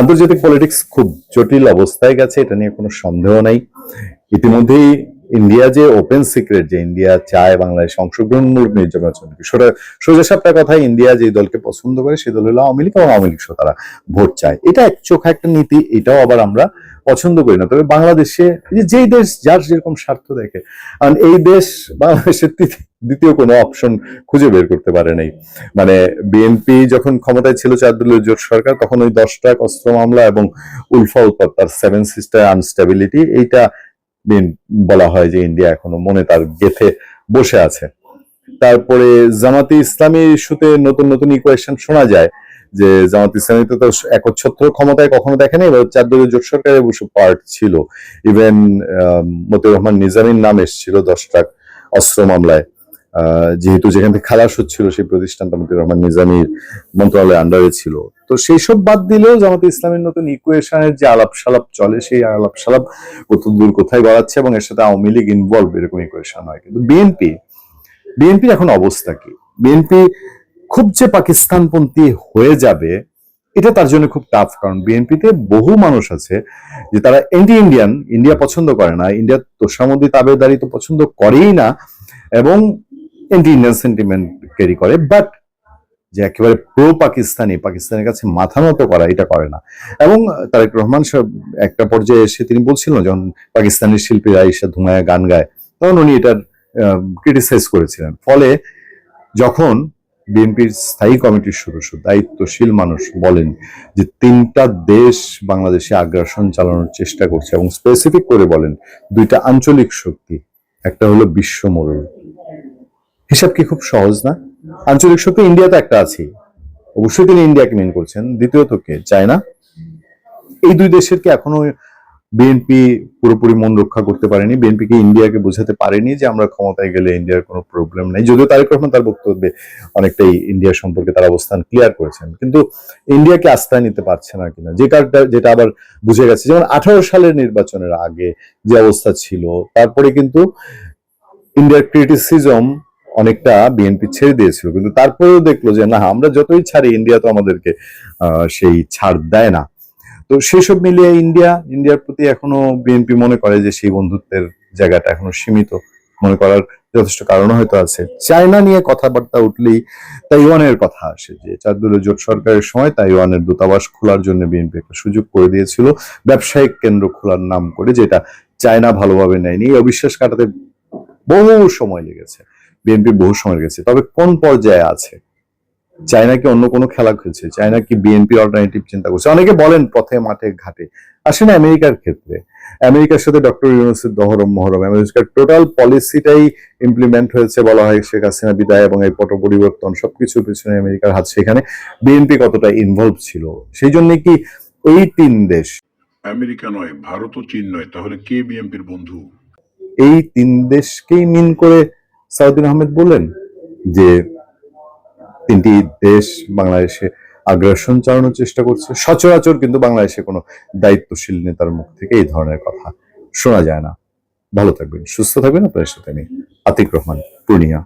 আন্তর্জাতিক পলিটিক্স খুব জটিল অবস্থায় গেছে এটা নিয়ে কোনো সন্দেহ নাই। ইতিমধ্যেই ইন্ডিয়া যে ওপেন সিক্রেট যে ইন্ডিয়া চায় বাংলাদেশ অংশগ্রহণমূলক নির্বাচন সোজা সোজা সাপটা কথা ইন্ডিয়া যে দলকে পছন্দ করে সে দল হলো আওয়ামী লীগ এবং আওয়ামী লীগ তারা ভোট চায়। এটা এক চোখা একটা নীতি, এটাও আবার আমরা পছন্দ করি না। তবে বাংলাদেশে যেই দেশ যার যেরকম স্বার্থ দেখে, কারণ এই দেশ বাংলাদেশের দ্বিতীয় কোনো অপশন খুঁজে বের করতে পারে নাই। মানে বিএনপি যখন ক্ষমতায় ছিল চার দলীয় জোট সরকার, তখন ওই দশ ট্রাক অস্ত্র মামলা এবং উলফা উৎপাদ তার সেভেন সিস্টার আনস্টেবিলিটি এইটা বলা হয় যে ইন্ডিয়া এখনও মনে তার গেথে বসে আছে। তারপরে জামাতি ইসলামী ইস্যুতে নতুন নতুন ইকুয়েশন শোনা যায় যে জামাত ইসলামী তো একচ্ছত্র ক্ষমতায় কখনো দেখেনি, এবার চার দলীয় জোট সরকারের বসে পার্ট ছিল। ইভেন মতিউর রহমান নিজামীর নাম এসেছিল দশ ট্রাক অস্ত্র মামলায়। যেহেতু যেখান থেকে খালাস হচ্ছিল, সেই প্রতিষ্ঠানটা মতিউর রহমান নিজামীর মন্ত্রণালয়ের আন্ডারে ছিল। তো সেই সব বাদ দিলেও জামাত ইসলামের নতুন ইকুয়েশনের যে আলাপ সালাপ চলে, সেই আলাপ সালাপ কত দূর কোথায় গড়াচ্ছে এবং এর সাথে আওয়ামী লীগ ইনভলভ এরকম ইকুয়েশন হয়। কিন্তু বিএনপি বিএনপির এখন অবস্থা কি? বিএনপি খুব যে পাকিস্তানপন্থী হয়ে যাবে, এটা তার জন্য খুব টাফ কারণ বিএনপিতে বহু মানুষ আছে যে তারা এন্টি ইন্ডিয়ান ইন্ডিয়া পছন্দ করে না। ইন্ডিয়ার তোষামদি তাবেদারি তো পছন্দ করেই না। এবং এন্টি ইন্ডিয়ান সেন্টিমেন্ট ক্যারি করে বাট যে একেবারে প্রো পাকিস্তানি পাকিস্তানের কাছে মাথা নত করা, এটা করে না। এবং তারেক রহমান সাহেব একটা পর্যায়ে এসে তিনি বলছিলেন, যখন পাকিস্তানি শিল্পীরা এসে ধুমায় গান গায়, তখন উনি এটার ক্রিটিসাইজ করেছিলেন। ফলে যখন বিএনপির স্থায়ী কমিটির সদস্য, দায়িত্বশীল মানুষ বলেন যে তিনটা দেশ বাংলাদেশে আগ্রাসন চালানোর চেষ্টা করছে এবং স্পেসিফিক করে বলেন, দুইটা আঞ্চলিক শক্তি, একটা হলো বিশ্ব মোড়ল। হিসাব কি খুব সহজ না? আঞ্চলিক শক্তি ইন্ডিয়াতে একটা আছে। অবশ্যই তিনি ইন্ডিয়াকে মেন করছেন। দ্বিতীয়ত কে? চায়না। এই দুই দেশের কি এখনও বিএনপি পুরোপুরি মন রক্ষা করতে পারেনি। বিএনপি কে ইন্ডিয়াকে বোঝাতে পারেনি যে আমরা ক্ষমতায় গেলে ইন্ডিয়ার কোনো প্রবলেম নেই। যদিও তারেক রহমান তার বক্তব্যে অনেকটাই ইন্ডিয়া সম্পর্কে তার অবস্থান ক্লিয়ার করেছেন। কিন্তু ইন্ডিয়াকে আস্থায় নিতে পারছে না কিনা? যে কারণটা যেটা আবার বুঝে গেছে। যেমন আঠারো সালের নির্বাচনের আগে যে অবস্থা ছিল, তারপরে কিন্তু ইন্ডিয়ার ক্রিটিসিজম অনেকটা বিএনপি ছেড়ে দিয়েছিল। কিন্তু তারপরেও দেখল যে, না, আমরা যতই ছাড়ি ইন্ডিয়া তো আমাদেরকে সেই ছাড় দেয় না। তো সেসব মিলিয়ে ইন্ডিয়া ইন্ডিয়ার প্রতি এখনও বিএনপি মনে করে যে, সেই বন্ধুত্বের জায়গাটা এখনও সীমিত। মনে করার যথেষ্ট কারণ হয়তো আছে। চায়না নিয়ে কথাবার্তা উঠলেই তাইওয়ানের কথা আসে যে চার দলীয় জোট সরকারের সময় তাইওয়ানের দূতাবাস খোলার জন্য বিএনপি একটা সুযোগ করে দিয়েছিল। ব্যবসায়িক কেন্দ্র খোলার নাম করে, যেটা চায়না ভালোভাবে নেয়নি। অবিশ্বাস কাটাতে বহু সময় লেগেছে। বিএনপি বহু সময় গেছে। তবে কোন পর্যায়ে আছে? চায়না কি অন্য কোনো খেলা খেলছে? চায়না কি বিএনপি অল্টারনেটিভ চিন্তা করছে? অনেকে বলেন পথে মাঠে ঘাটে। আসেন আমেরিকার ক্ষেত্রে। আমেরিকার সাথে ডক্টর ইউনুসের দহরম মহরম। আমেরিকার টোটাল পলিসিটাই ইমপ্লিমেন্ট হয়েছে বলা হয় শেখ হাসিনা বিদায় এবং এই পট পরিবর্তন সবকিছুর পিছনে আমেরিকার হাত সেখানে। বিএনপি কতটা ইনভলভ ছিল? সেই জন্য কি এই তিন দেশ আমেরিকা নয় ভারত ও চীন নয় তাহলে কে বিএনপির বন্ধু? এই তিন দেশকেই মিন করে সাউদ্দিন আহমেদ বললেন যে তিনটি দেশ বাংলাদেশে আগ্রাসন চালানোর চেষ্টা করছে। সচরাচর কিন্তু বাংলাদেশে কোনো দায়িত্বশীল নেতার মুখ থেকে এই ধরনের কথা শোনা যায় না। ভালো থাকবেন, সুস্থ থাকবেন। আপনার সাথে আমি আতিক রহমান, পূর্ণিয়া।